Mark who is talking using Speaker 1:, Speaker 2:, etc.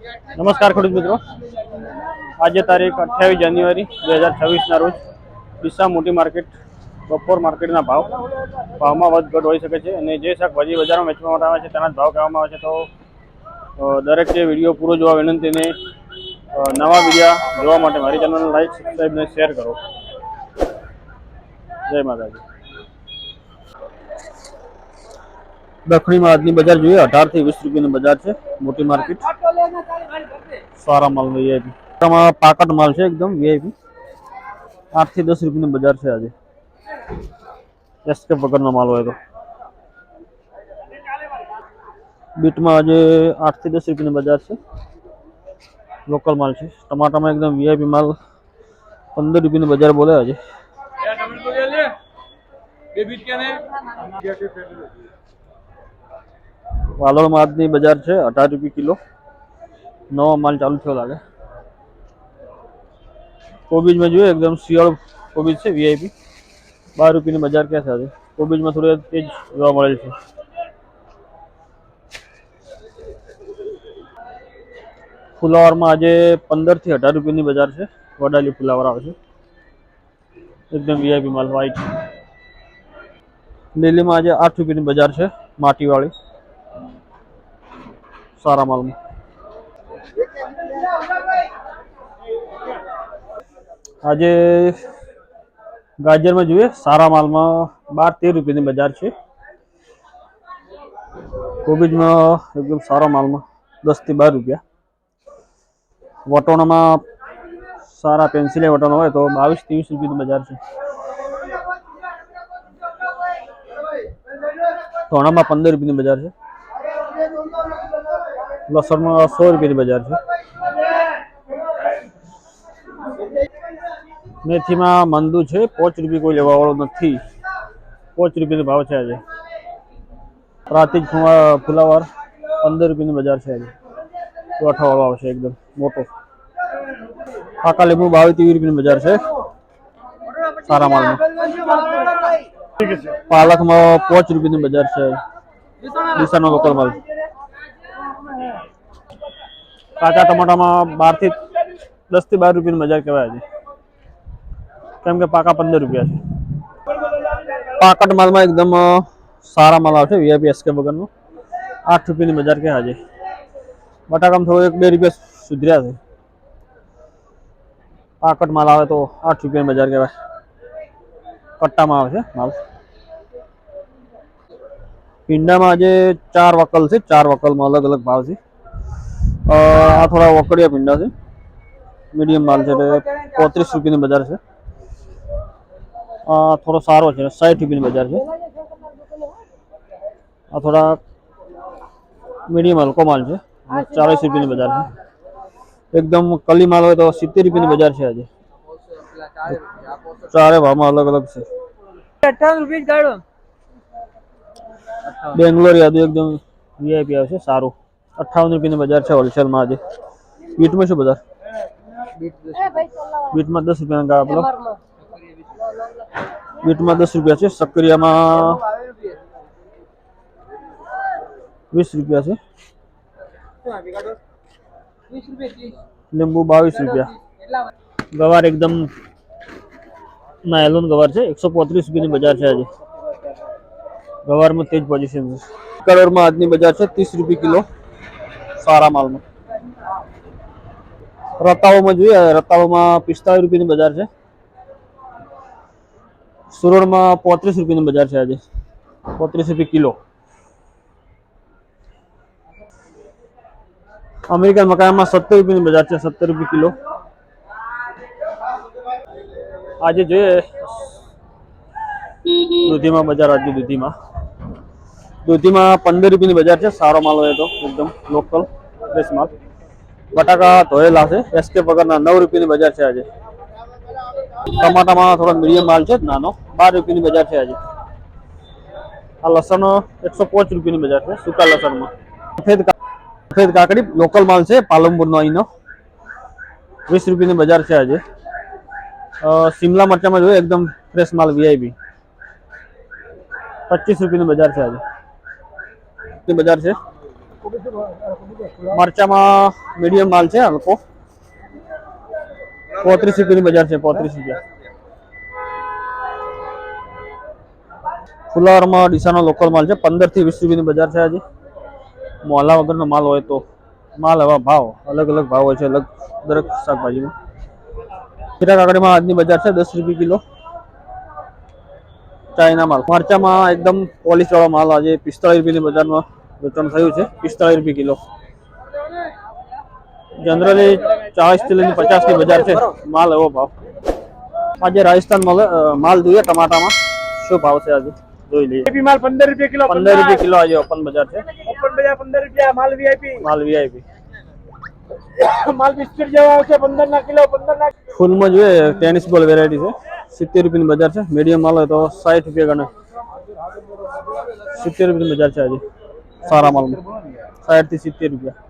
Speaker 1: નમસ્કાર ખેડૂત મિત્રો. આજે તારીખ અઠ્યાવીસ જાન્યુઆરી બે હજાર છવ્વીસના રોજ ડીસા મોટી માર્કેટ, બપોર માર્કેટના ભાવ, ભાવમાં વધઘટ હોઈ શકે છે અને જે શાકભાજી બજારમાં વેચવામાં આવે છે તેના ભાવ કહેવામાં આવે છે. તો દરેકે વીડિયો પૂરો જોવા વિનંતીને નવા વિડીયા જોવા માટે મારી ચેનલને લાઈક સબસ્ક્રાઈબ શેર કરો. જય માતાજી. દખણીમાં આજની બજાર જોઈએ અઢાર થી વીસ રૂપિયાની બજાર છે મોટી માર્કેટ સારા માલ વીઆઈપી આમાં પાકટ માલ છે એકદમ વીઆઈપી આઠ થી દસ રૂપિયાની બજાર છે આજે એસકે વગરનો માલ હોય તો બીટમાં આજે આઠ થી દસ રૂપિયાની બજાર છે લોકલ માલ છે ટમાટામાં એકદમ વીઆઈપી માલ પંદર રૂપિયાની બજાર બોલે આજે વાલોળમાં આજની બજાર છે, અઢાર રૂપિયા કિલો. નવો માલ ચાલુ થયો લાગે. કોબીજમાં જોઈએ, એકદમ શિયાળ કોબીજ છે વીઆઈપી બાર રૂપિયાની બજાર ક્યાં છે કોબીજમાં થોડી તેજ જોવા મળેલ છે. ફુલાવરમાં આજે પંદરથી અઢાર રૂપિયાની બજાર છે. વડાલી ફુલાવર આવે છે. એકદમ વીઆઈપી માલ વ્હાઈટ લીલીમાં આજે આઠ રૂપિયાની બજાર છે, માટીવાળી. સારા માલમાં આજે ગાજરમાં જોઈએ, સારા માલમાં બાર તેર રૂપિયાની બજાર છે. કોબીજમાં એકદમ સારા માલમાં દસથી બાર રૂપિયા. વટોણામાં સારા પેન્સિલે વટોણા હોય તો બાવીસ ત્રેવીસ રૂપિયાની બજાર છે. ધોણામાં પંદર રૂપિયાની બજાર છે. લસણમાં સો રૂપિયાની બજાર છે. મેથીમાં મંદુ છે, પાંચ રૂપિયા કોઈ લેવા વાળો નથી. પાંચ રૂપિયાનો ભાવ છે આજે. પ્રાતિજ ફુલાવર, પંદર રૂપિયાની બજાર છે આજે. વાળો આવશે એકદમ, મોટો. પાકા લીંબુ બાવીસ ત્રીસ રૂપિયાની બજાર છે. સારા માલમાં પાલકમાં પાંચ રૂપિયાની બજાર છે. ડીસાનો લોકલ માલ. કાચા ટમાટામાં બારથી દસથી બાર રૂપિયાની બજાર કહેવાય છે કેમ કે પાકા પંદર રૂપિયા છે. પાકટ માલમાં એકદમ સારા માલ આવશે વીઆઈપી એસકે વગરનો આઠ રૂપિયાની બજાર કે છે બટાકામાં થોડો એક બે રૂપિયા સુધર્યા છે. પાકટ માલ આવે તો આઠ રૂપિયાની બજાર કહેવાય. કટ્ટામાં આવે છે માલ. પીંડામાં આજે ચાર વકલ છે ચાર વકલમાં અલગ અલગ ભાવ છે અ, આ થોડા વકડિયા પીંડા છે મીડિયમ માલ છે એટલે પોત્રીસ રૂપિયાની બજાર છે આ થોડો સારો છે સાઠ રૂપિયાની બજાર છે આ થોડા મીડિયમ હલકો માલ છે ચાલીસ રૂપિયાની બજાર છે એકદમ કલી માલ હોય તો સિત્તેર રૂપિયાની બજાર છે આજે ચારે ભાવમાં અલગ અલગ છે
Speaker 2: અઠ્ઠાવન રૂપિયા ગાડો
Speaker 1: બેંગ્લોર યાદુ એકદમ વીઆઈપી આવશે સારું. અઠ્ઠાવન રૂપિયાની બજાર છે હોલસેલમાં આજે. બીટમાં શું બજાર? બીટમાં દસ રૂપિયાના ગા આપલો બીટમાં દસ રૂપિયા છે સક્રિયામાં વીસ રૂપિયા છે. લીંબુ બાવીસ રૂપિયા. ગવાર એકદમ નાયલોન ગવાર છે એકસો પોત્રીસ રૂપિયાની બજાર છે આજે. ગવારમાં તેજ પોઝિશન છે કરોડમાં આજની બજાર છે ત્રીસ રૂપિયા કિલો સારા માલમાં રતાઓમાં જોઈએ રતાઓમાં પિસ્તાળીસ રૂપિયાની બજાર છે સુરણમાં પોત્રીસ રૂપિયાની બજાર છે આજે પોત્રીસ રૂપિયા કિલો અમેરિકન મકાનમાં સત્તર રૂપિયાની બજાર છે સત્તર રૂપિયા કિલો આજે જોઈએ દૂધીમાં બજાર આજની દૂધીમાં દૂધીમાં પંદર રૂપિયાની બજાર છે સારો માલ હોય તો એકદમ લોકલ ફ્રેશ માલ બટાકા ધોયેલા છે એસકે વગરના નવ રૂપિયાની બજાર છે આજે ટમાટામાં થોડો મીડિયમ માલ છે નાનો બાર રૂપિયાની બજાર છે આજે આ લસણ એકસો પાંચ રૂપિયાની બજાર છે સૂકા લસણમાં સફેદ કા- સફેદ કાકડી લોકલ માલ છે પાલનપુરનો અહીંનો વીસ રૂપિયાની બજાર છે આજે અ, શિમલા મરચામાં જોઈએ એકદમ ફ્રેશ માલ વીઆઈપી પચીસ રૂપિયાની બજાર છે આજે ની બજાર છે. મરચામાં મીડિયમ માલ છે હલકો પોત્રીસ રૂપિયાની બજાર છે, પોત્રીસ રૂપિયા. ફુલાવરમાં ડીસાનો લોકલ માલ છે પંદરથી વીસ રૂપિયાની બજાર છે આજે. મોલા વગરનો માલ હોય તો. માલ હવા ભાવ, અલગ અલગ ભાવ હોય છે, અલગ દરેક શાકભાજીમાં. ખીરા કાકડીમાં આજની બજાર છે, દસ રૂપિયા કિલો. ચાઇના માલ. મરચામાં એકદમ પોલિશવાળો માલ આજે પિસ્તાળીસ રૂપિયાની બજારમાં વેચાણ થયું છે પિસ્તાળીસ રૂપિયા કિલો જનરલી ચાળીસ થી લઈને પચાસ ની બજાર છે માલ એવો ભાવ આજે રાજસ્થાન માલ અ, માલ જોઈએ ટમાટામાં શું ભાવ છે આજે જોઈ લઈએ
Speaker 3: વીઆઈપી માલ પંદર રૂપિયા કિલો
Speaker 1: પંદર રૂપિયા કિલો આજે ઓપન બજાર છે
Speaker 3: ઓપન બજાર પંદર રૂપિયા માલ વીઆઈપી
Speaker 1: માલ વીઆઈપી
Speaker 3: માલ બિસ્કિટ જેવા આવશે પંદર ના કિલો પંદર ના
Speaker 1: ફૂલમાં જોઈએ ટેનિસ બોલ વેરાયટી છે સિત્તેર રૂપિયાની બજાર છે મીડિયમ માલ હોય તો સાઠ રૂપિયા ગણે સિત્તેર રૂપિયાની બજાર છે આજે સારા માલમાં સાઠ થી સિત્તેર રૂપિયા